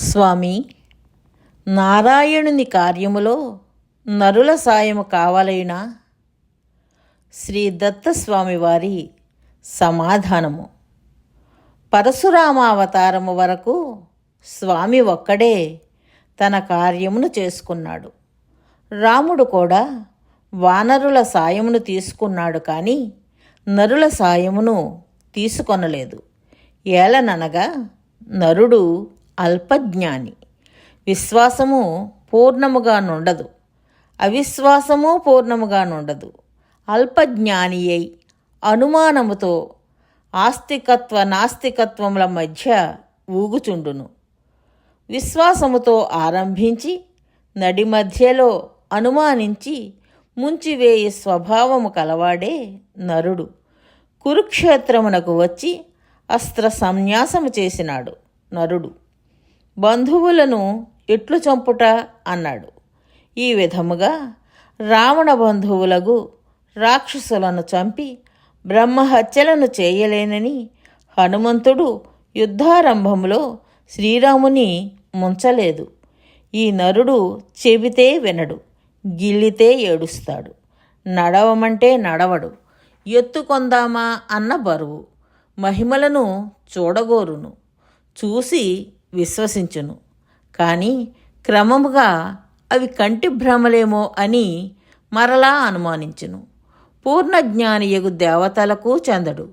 స్వామి నారాయణుని కార్యములో నరుల సాయము కావాలైనా శ్రీ దత్తస్వామి వారి సమాధానము. పరశురామావతారము వరకు స్వామి ఒక్కడే తన కార్యమును చేసుకున్నాడు. రాముడు కూడా వానరుల సాయమును తీసుకున్నాడు కానీ నరుల సాయమును తీసుకొనలేదు. ఏలననగా నరుడు అల్పజ్ఞాని. విశ్వాసము పూర్ణముగా నుండదు. అవిశ్వాసము పూర్ణముగా నుండదు. అల్పజ్ఞాని అయి అనుమానముతో ఆస్తికత్వ నాస్తికత్వముల మధ్య ఊగుచుండును. విశ్వాసముతో ఆరంభించి నడి మధ్యలో అనుమానించి ముంచివేయి స్వభావము కలవాడే నరుడు కురుక్షేత్రమునకు వచ్చి అస్త్ర సన్యాసము చేసినాడు నరుడు. బంధువులను ఎట్లు చంపుట అన్నాడు. ఈ విధముగా రావణ బంధువులకు రాక్షసులను చంపి బ్రహ్మహత్యలను చేయలేనని హనుమంతుడు యుద్ధారంభంలో శ్రీరాముని ముంచలేదు. ఈ నరుడు చెబితే వినడు గిల్లితే ఏడుస్తాడు. నడవమంటే నడవడు ఎత్తుకొందామా అన్న బరువు. మహిమలను చూడగోరును. చూసి విశ్వసించును. కానీ క్రమముగా అవి కంటి భ్రమలేమో అని మరలా అనుమానించును. పూర్ణ జ్ఞానియగు దేవతలకు చెందడు.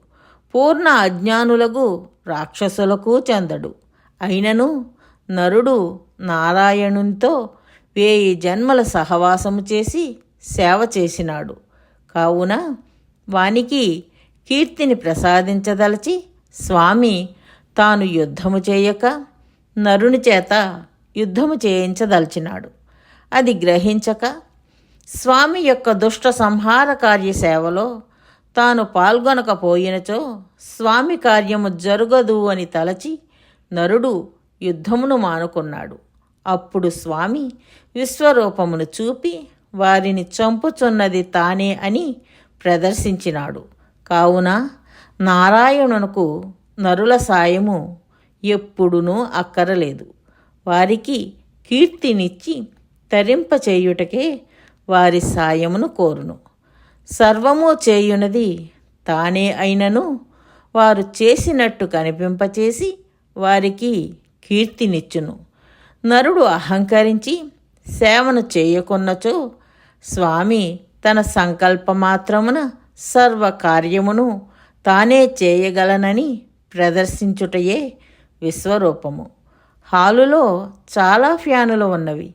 పూర్ణ అజ్ఞానులకు రాక్షసులకు చెందడు. అయినను నరుడు నారాయణునితో వేయి జన్మల సహవాసము చేసి సేవ చేసినాడు. కావున వానికి కీర్తిని ప్రసాదించదలచి స్వామి తాను యుద్ధము చేయక నరుని చేత యుద్ధము చేయించదలిచినాడు. అది గ్రహించక స్వామి యొక్క దుష్ట సంహార కార్య సేవలో తాను పాల్గొనకపోయినచో స్వామి కార్యము జరగదు అని తలచి నరుడు యుద్ధమును మానుకున్నాడు. అప్పుడు స్వామి విశ్వరూపమును చూపి వారిని చంపుచున్నది తానే అని ప్రదర్శించినాడు. కావున నారాయణునకు నరుల సాయము ఎప్పుడునూ అక్కరలేదు. వారికి కీర్తినిచ్చి తరింపచేయుటకే వారి సాయమును కోరును. సర్వము చేయునది తానే అయినను వారు చేసినట్టు కనిపింపచేసి వారికి కీర్తినిచ్చును. నరుడు అహంకరించి సేవను చేయకున్నచో స్వామి తన సంకల్పమాత్రమున సర్వ కార్యమును తానే చేయగలనని ప్రదర్శించుటయే విశ్వరూపము. హాలులో చాలా ఫ్యానులు ఉన్నవి.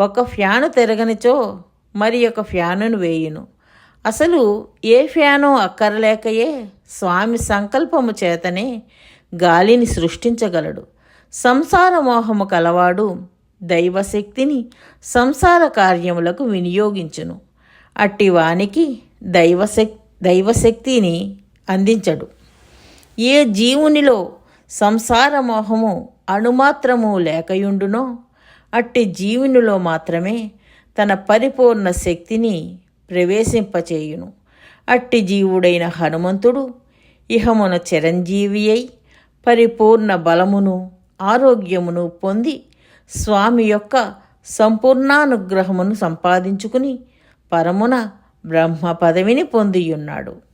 ఒక ఫ్యాను తిరగనిచో మరి ఒక ఫ్యానును వేయును. అసలు ఏ ఫ్యాను అక్కరలేకయే స్వామి సంకల్పము చేతనే గాలిని సృష్టించగలడు. సంసార మోహము కలవాడు దైవశక్తిని సంసార కార్యములకు వినియోగించును. అట్టి వానికి దైవశక్ దైవశక్తిని అందించడు. ఏ జీవునిలో సంసార మోహము అణుమాత్రము లేకయుండునో అట్టి జీవునిలో మాత్రమే తన పరిపూర్ణ శక్తిని ప్రవేశింపచేయును. అట్టి జీవుడైన హనుమంతుడు ఇహమున చిరంజీవి అయి పరిపూర్ణ బలమును ఆరోగ్యమును పొంది స్వామి యొక్క సంపూర్ణానుగ్రహమును సంపాదించుకుని పరమున బ్రహ్మ పదవిని పొందియున్నాడు.